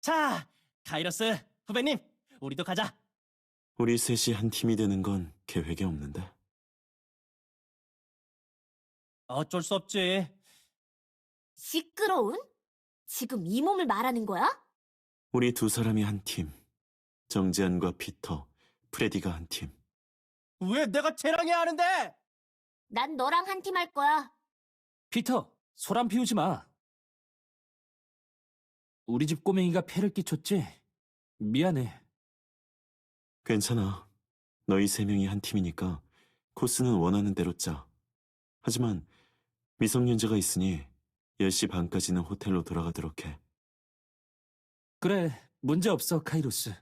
자, 카이로스 후배님, 우리도 가자. 우리 셋이 한 팀이 되는 건 계획에 없는데. 어쩔 수 없지. 시끄러운? 지금 이 몸을 말하는 거야? 우리 두 사람이 한 팀. 정지한과 피터, 프레디가 한 팀. 왜 내가 쟤랑해야 하는데? 난 너랑 한 팀 할 거야. 피터, 소란 피우지 마. 우리 집 꼬맹이가 폐를 끼쳤지? 미안해. 괜찮아. 너희 세 명이 한 팀이니까 코스는 원하는 대로 짜. 하지만 미성년자가 있으니 10시 반까지는 호텔로 돌아가도록 해. 그래, 문제 없어, 카이로스.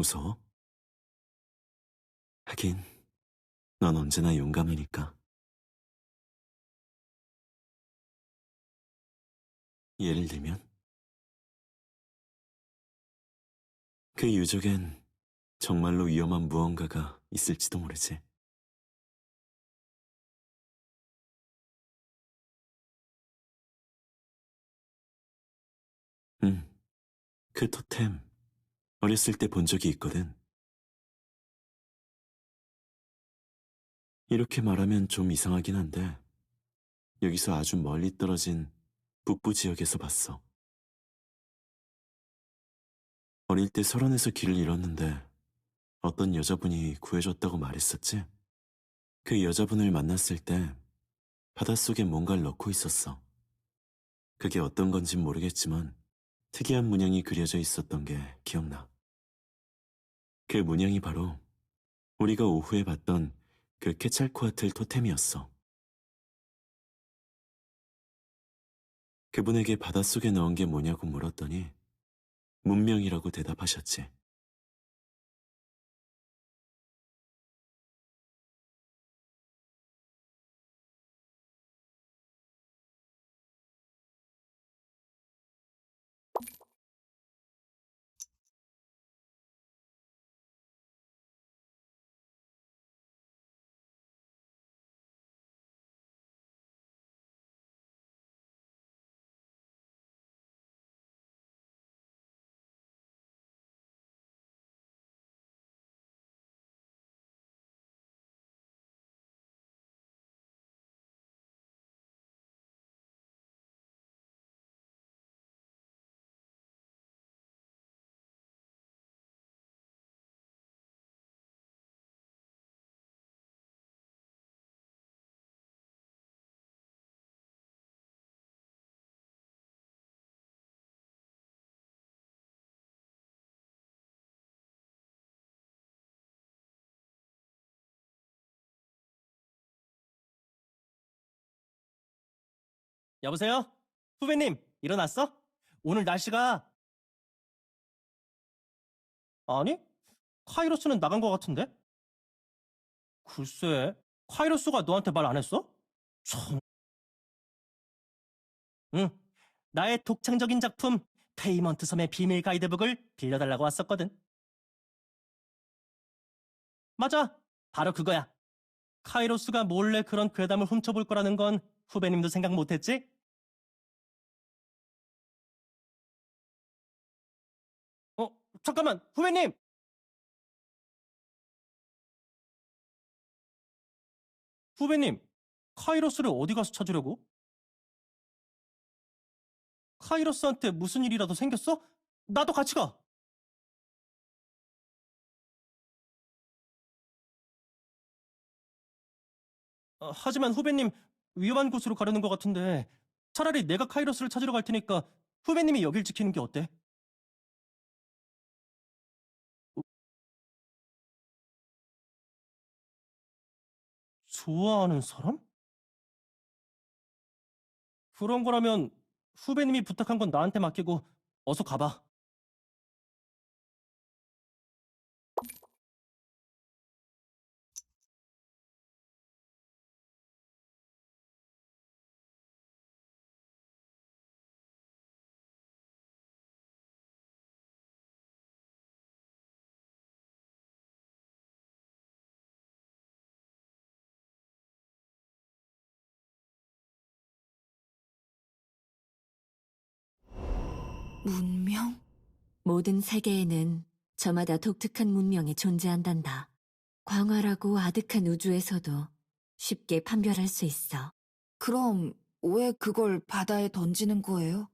무서워? 하긴, 넌 언제나 용감이니까. 예를 들면? 그 유적엔 정말로 위험한 무언가가 있을지도 모르지. 응, 그 토템 어렸을 때 본 적이 있거든. 이렇게 말하면 좀 이상하긴 한데, 여기서 아주 멀리 떨어진 북부 지역에서 봤어. 어릴 때 설원에서 길을 잃었는데, 어떤 여자분이 구해줬다고 말했었지? 그 여자분을 만났을 때, 바닷속에 뭔가를 넣고 있었어. 그게 어떤 건진 모르겠지만, 특이한 문양이 그려져 있었던 게 기억나. 그 문양이 바로 우리가 오후에 봤던 그 케찰코아틀 토템이었어. 그분에게 바닷속에 넣은 게 뭐냐고 물었더니 문명이라고 대답하셨지. 여보세요? 후배님, 일어났어? 오늘 날씨가... 아니? 카이로스는 나간 것 같은데? 글쎄, 카이로스가 너한테 말 안 했어? 참... 응, 나의 독창적인 작품 페이먼트 섬의 비밀 가이드북을 빌려달라고 왔었거든. 맞아, 바로 그거야. 카이로스가 몰래 그런 괴담을 훔쳐볼 거라는 건 후배님도 생각 못했지? 잠깐만, 후배님! 후배님, 카이로스를 어디 가서 찾으려고? 카이로스한테 무슨 일이라도 생겼어? 나도 같이 가! 어, 하지만 후배님, 위험한 곳으로 가려는 것 같은데 차라리 내가 카이로스를 찾으러 갈 테니까 후배님이 여길 지키는 게 어때? 좋아하는 사람? 그런 거라면 후배님이 부탁한 건 나한테 맡기고 어서 가봐. 문명? 모든 세계에는 저마다 독특한 문명이 존재한단다. 광활하고 아득한 우주에서도 쉽게 판별할 수 있어. 그럼 왜 그걸 바다에 던지는 거예요?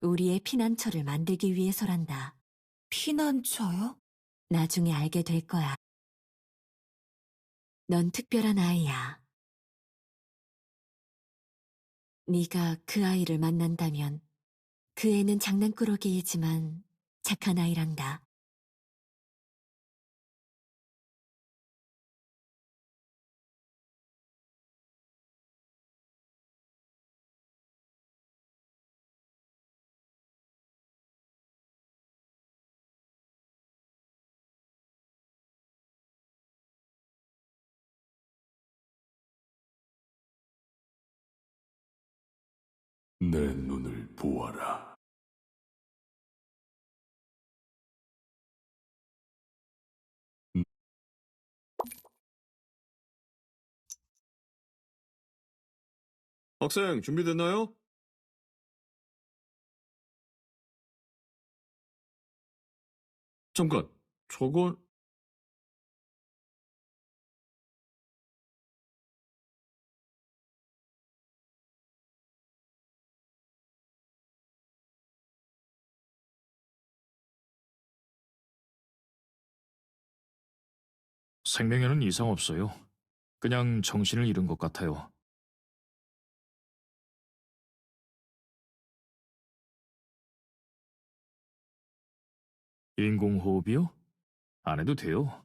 우리의 피난처를 만들기 위해서란다. 피난처요? 나중에 알게 될 거야. 넌 특별한 아이야. 네가 그 아이를 만난다면 그 애는 장난꾸러기이지만 착한 아이란다. 내 눈을 보아라. 학생 준비됐나요? 잠깐, 저건 생명에는 이상 없어요. 그냥 정신을 잃은 것 같아요. 인공호흡이요? 안 해도 돼요.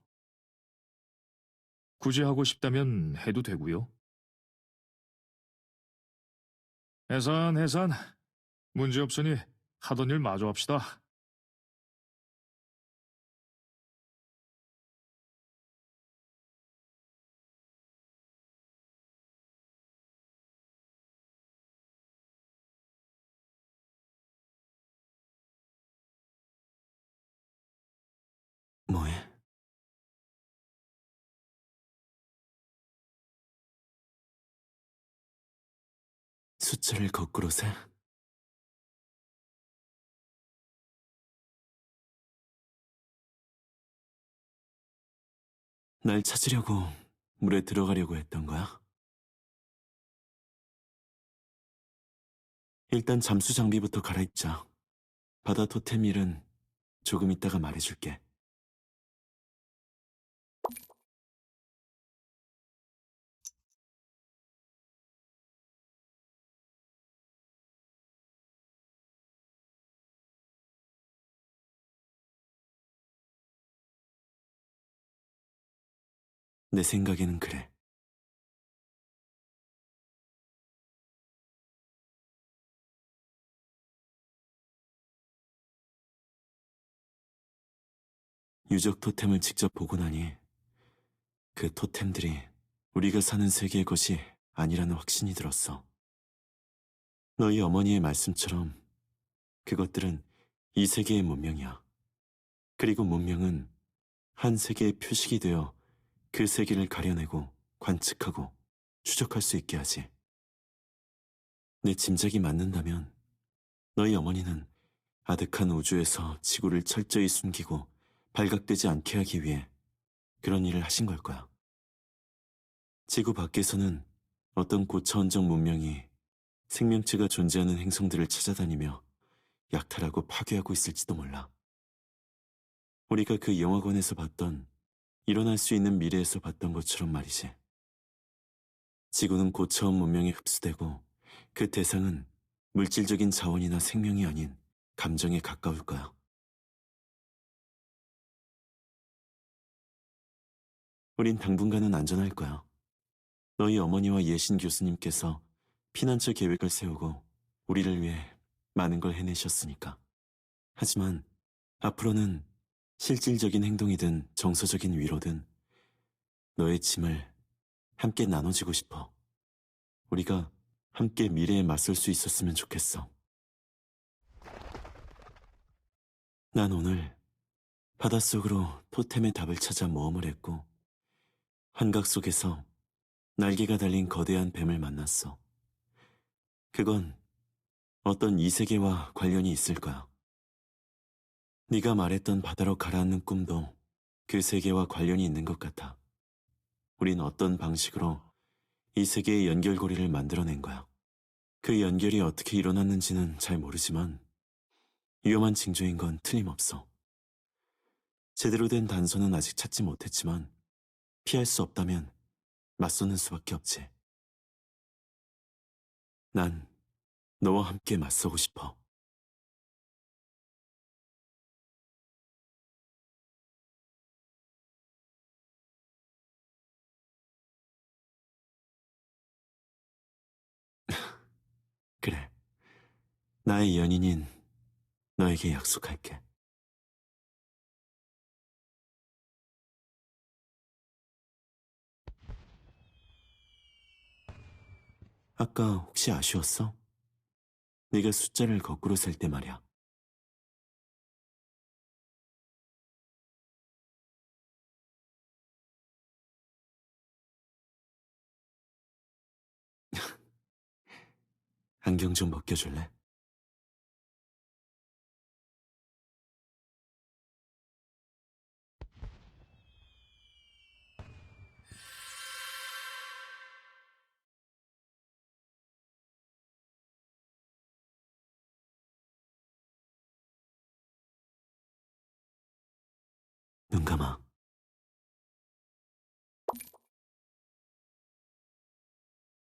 굳이 하고 싶다면 해도 되고요. 해산, 해산. 문제 없으니 하던 일 마저 합시다. 숫자를 거꾸로 세? 날 찾으려고 물에 들어가려고 했던 거야? 일단 잠수 장비부터 갈아입자. 바다 토템 일은 조금 이따가 말해줄게. 내 생각에는 그래. 유적 토템을 직접 보고 나니 그 토템들이 우리가 사는 세계의 것이 아니라는 확신이 들었어. 너희 어머니의 말씀처럼 그것들은 이 세계의 문명이야. 그리고 문명은 한 세계의 표식이 되어 그 세계를 가려내고 관측하고 추적할 수 있게 하지. 내 짐작이 맞는다면 너희 어머니는 아득한 우주에서 지구를 철저히 숨기고 발각되지 않게 하기 위해 그런 일을 하신 걸 거야. 지구 밖에서는 어떤 고차원적 문명이 생명체가 존재하는 행성들을 찾아다니며 약탈하고 파괴하고 있을지도 몰라. 우리가 그 영화관에서 봤던 일어날 수 있는 미래에서 봤던 것처럼 말이지. 지구는 고차원 문명에 흡수되고 그 대상은 물질적인 자원이나 생명이 아닌 감정에 가까울 거야. 우린 당분간은 안전할 거야. 너희 어머니와 예신 교수님께서 피난처 계획을 세우고 우리를 위해 많은 걸 해내셨으니까. 하지만 앞으로는 실질적인 행동이든 정서적인 위로든 너의 짐을 함께 나눠지고 싶어. 우리가 함께 미래에 맞설 수 있었으면 좋겠어. 난 오늘 바닷속으로 토템의 답을 찾아 모험을 했고 환각 속에서 날개가 달린 거대한 뱀을 만났어. 그건 어떤 이 세계와 관련이 있을 거야. 네가 말했던 바다로 가라앉는 꿈도 그 세계와 관련이 있는 것 같아. 우린 어떤 방식으로 이 세계의 연결고리를 만들어낸 거야. 그 연결이 어떻게 일어났는지는 잘 모르지만 위험한 징조인 건 틀림없어. 제대로 된 단서는 아직 찾지 못했지만 피할 수 없다면 맞서는 수밖에 없지. 난 너와 함께 맞서고 싶어. 그래. 나의 연인인 너에게 약속할게. 아까 혹시 아쉬웠어? 네가 숫자를 거꾸로 셀 때 말이야. 안경 좀 벗겨줄래?